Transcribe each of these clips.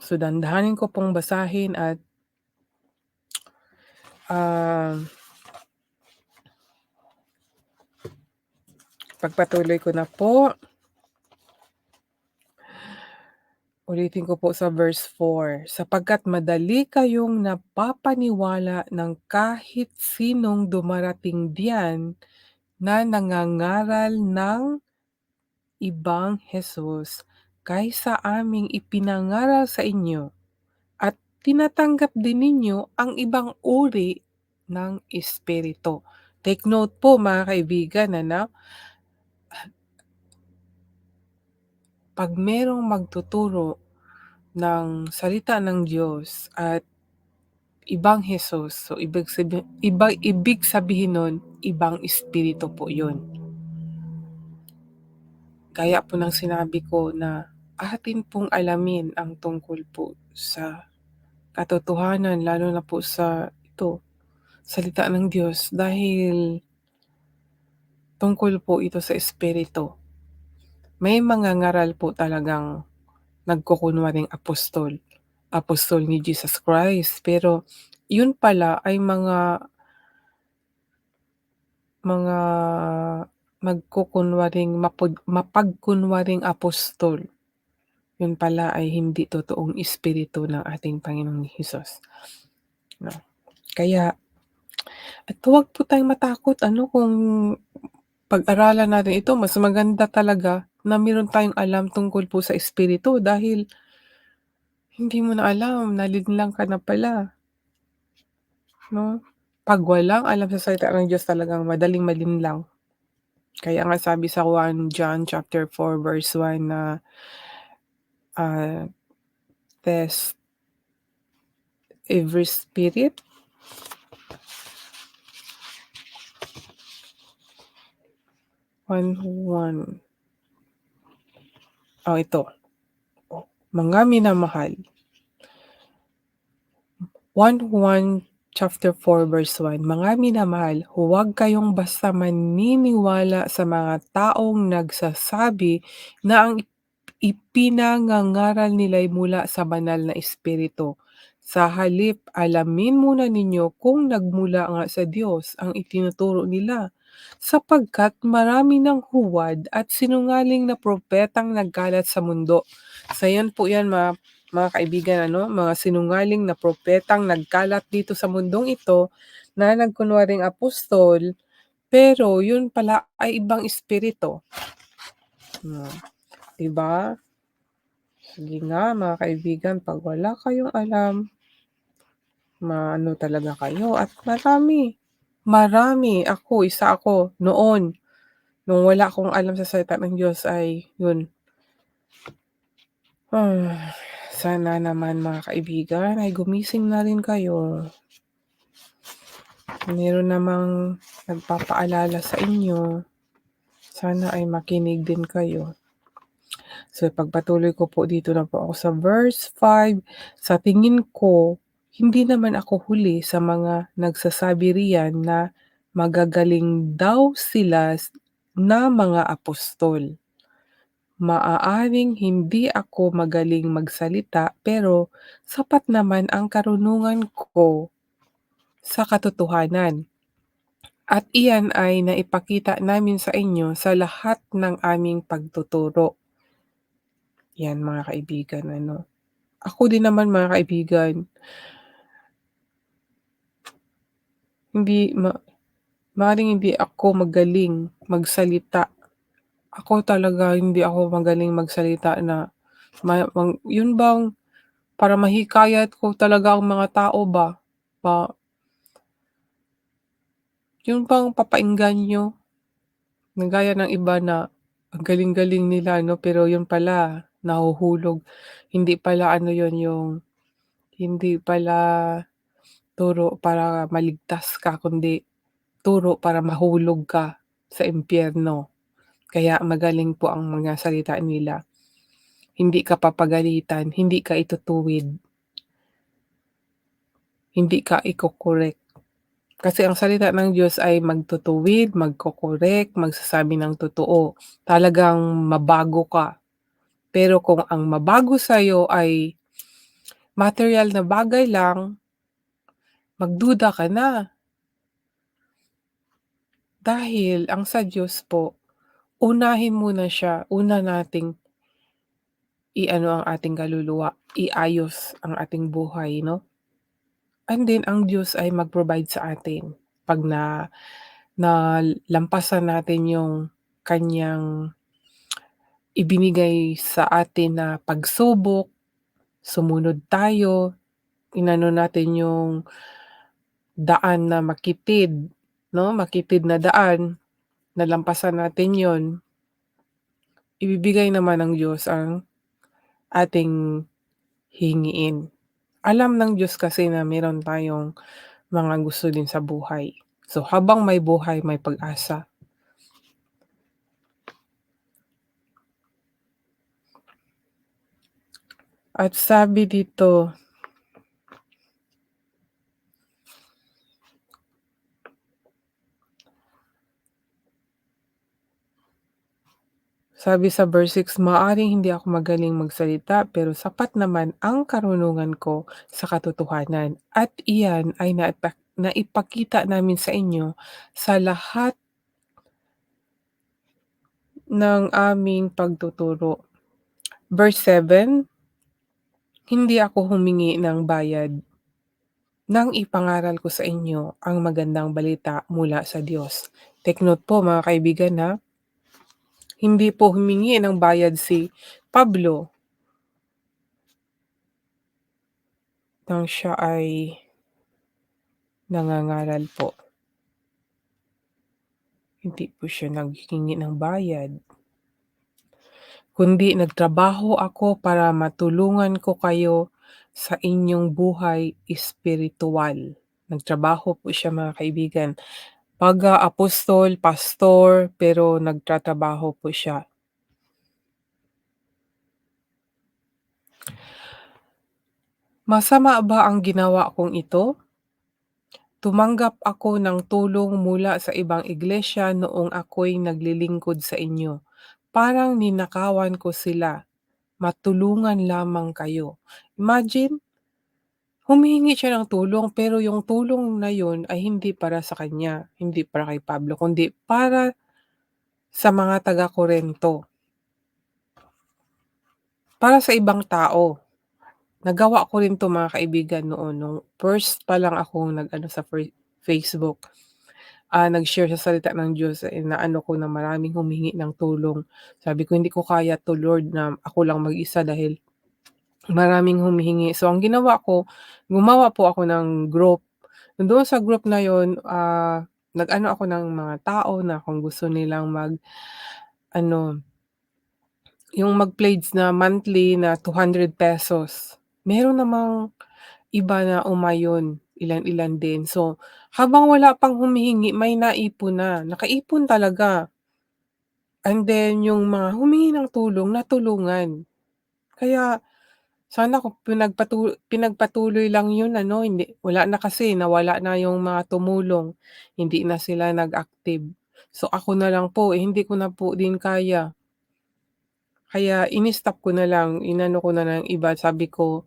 So, dahan-dahanin ko pong basahin at ah pagpatuloy ko na po. Ulitin ko po sa verse 4, sapagkat madali kayong napapaniwala ng kahit sinong dumarating diyan na nangangaral ng ibang Hesus kaysa aming ipinangaral sa inyo at tinatanggap din ninyo ang ibang uri ng espiritu. Take note po mga kaibigan ano? 'Pag merong magtuturo ng salita ng Diyos at ibang Hesus, so ibig sabi iba ibig sabihin nun, ibang espiritu po yun. Gaya po ng sinabi ko na atin pong alamin ang tungkol po sa katotohanan lalo na po sa ito, salita ng Diyos dahil tungkol po ito sa espiritu. May mga ngaral po talagang nagkukunwaring apostol, apostol ni Jesus Christ, pero yun pala ay mga mga nagkukunwaring mapag mapagkunwaring apostol. Yun pala ay hindi totoong espiritu ng ating Panginoong Hesus. No, kaya at huwag po tayong matakot ano kung pag-aralan natin ito mas maganda talaga na meron tayong alam tungkol po sa espiritu dahil hindi mo na alam, nalinlang ka na pala. No? 'Pag walang alam sa salita ng Diyos talagang madaling malinlang. Kaya nga sabi sa 1 John chapter 4 verse 1 na ah, test every spirit. One one. Oh, ito. Mga minamahal. 1 chapter 4 verse 1, Mga minamahal, huwag kayong basta maniniwala sa mga taong nagsasabi na ang ipinangangaral nila'y mula sa banal na espiritu. Sa halip, alamin muna ninyo kung nagmula nga sa Diyos ang itinuturo nila, sapagkat marami ng huwad at sinungaling na propetang nagkalat sa mundo. So yan po yan mga mga kaibigan ano, mga sinungaling na propetang nagkalat dito sa mundong ito na nagkunwaring apostol, pero yun pala ay ibang espiritu. Hmm, 'di ba? Sige nga mga kaibigan, 'pag wala kayong alam, maano talaga kayo at marami, marami, ako, isa ako noon, nung wala akong alam sa salita ng Diyos ay yun. Sana naman mga kaibigan ay gumising na rin kayo. Meron namang nagpapaalala sa inyo. Sana ay makinig din kayo. So pagpatuloy ko po dito na po ako sa verse 5. Sa tingin ko, hindi naman ako huli sa mga nagsasabi riyan na magagaling daw sila na mga apostol. Maaaring hindi ako magaling magsalita pero sapat naman ang karunungan ko sa katotohanan. At iyan ay naipakita namin sa inyo sa lahat ng aming pagtuturo. Yan mga kaibigan ano. Ako din naman mga kaibigan. Hindi ma maaaring hindi ako magaling magsalita. Ako talaga hindi ako magaling magsalita na ma mang yun bang para mahikayat ko talaga ang mga tao ba, pa yun bang papaengganyo. Na gaya ng iba na ang galing-galing nila 'no, pero yun pala nahuhulog. Hindi pala ano yun yung hindi pala turo para maligtas ka kundi turo para mahulog ka sa impyerno. Kaya magaling po ang mga salita nila. Hindi ka papagalitan, hindi ka itutuwid. Hindi ka iko-correct. Kasi ang salita ng Diyos ay magtutuwid, magko-correct, magsasabi ng totoo. Talagang mabago ka. Pero kung ang mabago sa'yo ay Materyal na bagay lang magduda ka na. Dahil ang sa Diyos po, unahin muna siya, una nating i-ano ang ating kaluluwa, iayos ang ating buhay 'no. And then ang Diyos ay mag-provide sa atin 'pag na nalampasan natin yung kaniyang ibinigay sa atin na pagsubok, sumunod tayo, inano natin yung daan na makitid 'no, makitid na daan, nalampasan natin yun. Ibibigay naman ng Diyos ang ating hingiin. Alam ng Diyos kasi na meron tayong mga gusto din sa buhay. So, habang may buhay may pag-asa. At sabi dito Sabi sa verse 6, "Maaaring hindi ako magaling magsalita pero sapat naman ang karunungan ko sa katotohanan at iyan ay naipa naipakita namin sa inyo sa lahat" "ng aming pagtuturo." Verse 7, "Hindi ako humingi ng bayad nang ipangaral ko sa inyo ang magandang balita mula sa Diyos." Take note po mga kaibigan ha. Hindi po humingi ng bayad si Pablo. Nang siya ay nangangaral po. Hindi po siya naghingi ng bayad. Kundi nagtrabaho ako para matulungan ko kayo sa inyong buhay espirituwal. Nagtrabaho po siya mga kaibigan. Pag-aapostol, pastor, pero nagtatrabaho po siya. Masama ba ang ginawa kong ito? Tumanggap ako ng tulong mula sa ibang iglesia noong ako'y naglilingkod sa inyo. Parang ninakawan ko sila. Matulungan lamang kayo. Imagine, humihingi siya ng tulong pero yung tulong na yun ay hindi para sa kanya, hindi para kay Pablo, kundi para sa mga taga-Korinto. Para sa ibang tao. Nagawa ko rin 'to mga kaibigan noon nung first pa lang akong nag-ano sa Facebook. Ah, nag-share sa salita ng Diyos, eh, naano ko na maraming humingi ng tulong. Sabi ko, "Hindi ko kaya 'to Lord na ako lang mag-isa dahil maraming humihingi." So ang ginawa ko, gumawa po ako ng group. Doon sa group na yun, ah, nag-ano ako ng mga tao na kung gusto nilang mag-ano yung mag-pledge na monthly na ₱200. Meron namang iba na umayon, ilan-ilan din. So, habang wala pang humihingi may naipon na, nakaipon talaga. And then yung mga humingi ng tulong natulungan. Kaya sana kung pinagpatu pinagpatuloy lang yun ano, hindi wala na kasi nawala na yung mga tumulong, hindi na sila nag-active. So ako na lang po, eh, hindi ko na po din kaya. Kaya ini-stop ko na lang, inano ko na ng iba, sabi ko,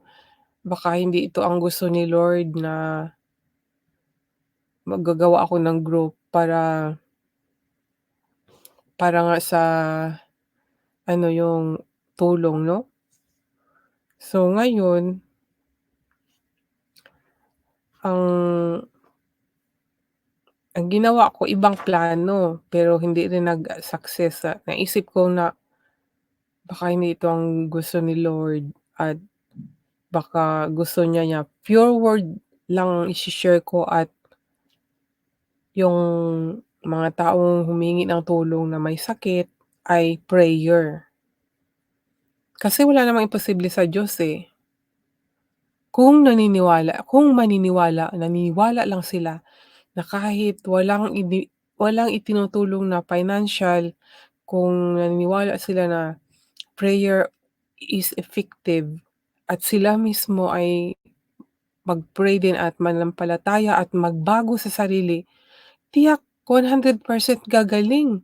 baka hindi ito ang gusto ni Lord na maggagawa ako ng group para para nga sa ano yung tulong 'no? So ngayon ang ang ginawa ko ibang plano, pero hindi rin nag-success sa naisip ko na baka hindi ito ang gusto ni Lord at baka gusto niya niya pure word lang ishi-share ko at yung mga taong humihingi ng tulong na may sakit ay prayer. Kasi wala namang imposible sa Diyos, eh. Kung naniniwala kung maniniwala, naniniwala lang sila na kahit walang ini walang itinutulong na financial, kung naniniwala sila na prayer is effective at sila mismo ay mag-pray din at mananampalataya at magbago sa sarili, tiyak 100% gagaling.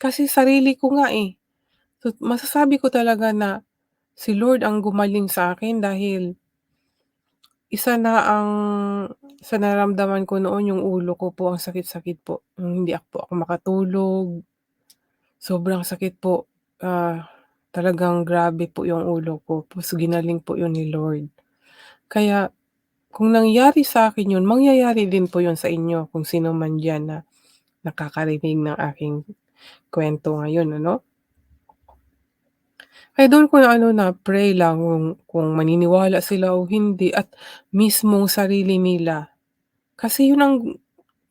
Kasi sarili ko nga, eh. So masasabi ko talaga na si Lord ang gumaling sa akin dahil Isa na ang sa nararamdaman ko noon yung ulo ko po ang sakit-sakit po, yung hindi po ako makatulog. Sobrang sakit po, ah, talagang grabe po yung ulo ko, ta's ginaling po yun ni Lord. Kaya kung nangyari sa'kin yun, mangyayari din po yun sa inyo kung sino man diyan na nakakarinig ng aking kuwento ngayon ano. Kaya dun ko na ano na-pray lang kung kung maniniwala sila o hindi at mismong sarili nila. Kasi yun ang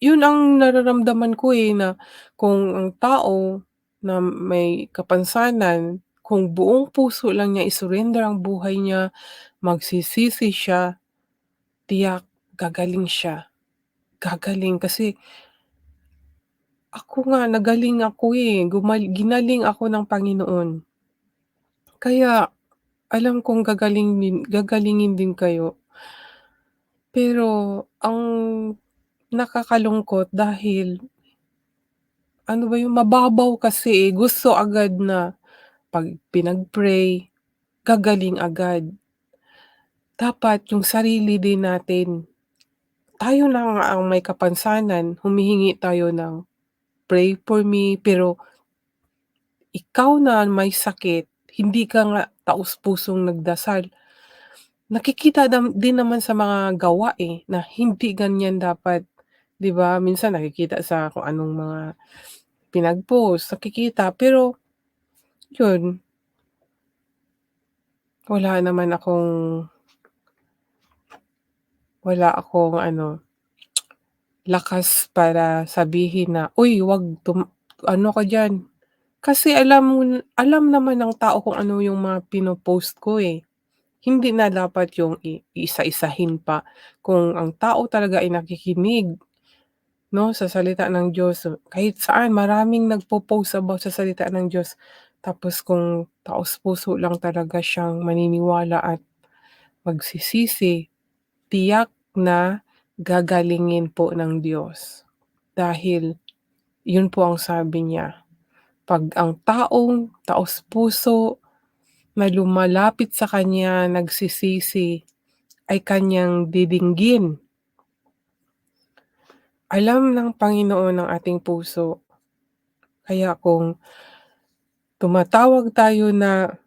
yun ang nararamdaman ko, eh, na kung ang tao na may kapansanan, kung buong puso lang niya i-surrender ang buhay niya, magsisisi siya, tiyak gagaling siya. Gagaling kasi ako nga nagaling ako, eh, gumal ginaling ako ng Panginoon. Kaya alam kong gagaling din gagalingin din kayo. Pero ang nakakalungkot dahil ano ba yun, mababaw kasi, eh, gusto agad na 'pag pinag-pray, gagaling agad. Dapat yung sarili din natin, tayo na nga ang may kapansanan, humihingi tayo ng, "Pray for me." Pero ikaw na may sakit, hindi ka nga taos-pusong nagdasal, nakikita din naman sa mga gawa, eh, na hindi ganyan dapat, 'di ba? Minsan nakikita sa kung anong mga pinag-post, nakikita pero yun. Wala naman akong wala akong ano, lakas para sabihin na, "Uy, 'wag tum ano ka diyan." Kasi alam mo alam naman ng tao kung ano yung mga pino-post ko, eh. Hindi na dapat yung i iisa-isahin pa. Kung ang tao talaga ay nakikinig 'no, sa salita ng Diyos, kahit saan maraming nagpo-post about sa salita ng Diyos. Tapos kung taos-puso lang talaga siyang maniniwala at magsisisi, tiyak na gagalingin po ng Diyos. Dahil yun po ang sabi niya, 'pag ang taong taos-puso na lumalapit sa kanya nagsisisi, ay kanyang didinggin. Alam ng Panginoon ang ating puso. Kaya kung tumatawag tayo na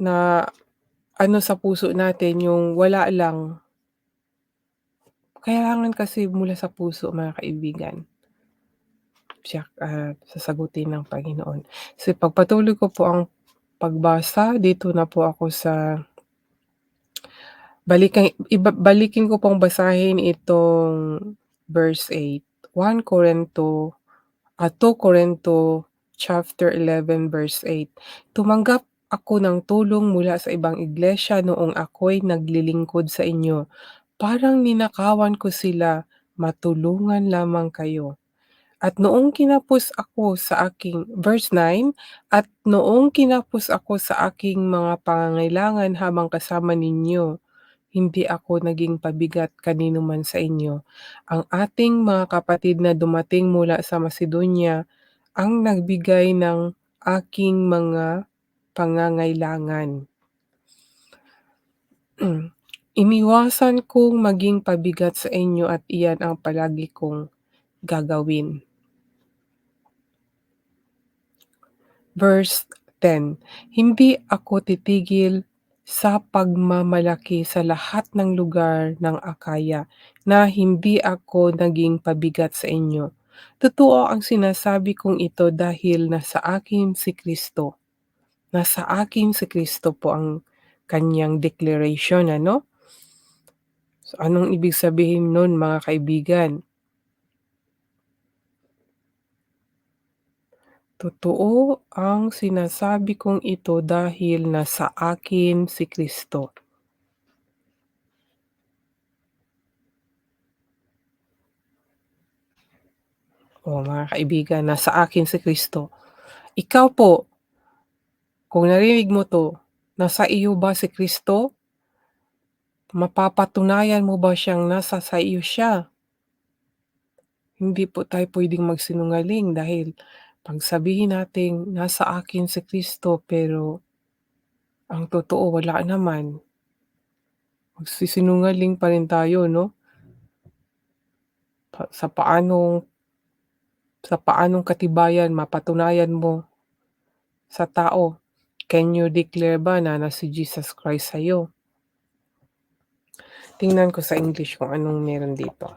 na ano sa puso natin yung wala lang kailangan kasi mula sa puso mga kaibigan. Tiyak at sasagutin ng Panginoon. So ipagpatuloy ko po ang pagbasa, dito na po ako sa balikan iba balikin ko pong basahin itong verse 8, 1 Corinto, ah, 2 Corinto chapter 11 verse 8. Tumanggap ako ng tulong mula sa ibang iglesia noong ako'y naglilingkod sa inyo. Parang ninakawan ko sila, matulungan lamang kayo. At noong kinapos ako sa aking verse 9, at noong kinapos ako sa aking mga pangangailangan habang kasama ninyo, hindi ako naging pabigat kanino man sa inyo. Ang ating mga kapatid na dumating mula sa Macedonia ang nagbigay ng aking mga pangangailangan. Iniwasan kong maging pabigat sa inyo at iyan ang palagi kong gagawin. Verse 10, Hindi ako titigil sa pagmamalaki sa lahat ng lugar ng Akaya na hindi ako naging pabigat sa inyo. Totoo ang sinasabi kong ito dahil nasa akin si Kristo. Nasa akin si Kristo po ang kanyang declaration ano? So anong ibig sabihin nun mga kaibigan? Totoo ang sinasabi kong ito dahil nasa akin si Kristo. Oh, mga kaibigan, nasa akin si Kristo. Ikaw po, kung narinig mo 'to, nasa iyo ba si Kristo? Mapapatunayan mo ba siyang nasa sa iyo siya? Hindi po tayo puwedeng magsinungaling dahil 'pag sabihin nating nasa akin si Kristo pero ang totoo wala naman. Magsisinungaling pa rin tayo 'no? Sa paanong sa paanong katibayan mapatunayan mo sa tao? Can you declare ba na na si Jesus Christ sa'yo? Tingnan ko sa English kung anong meron dito.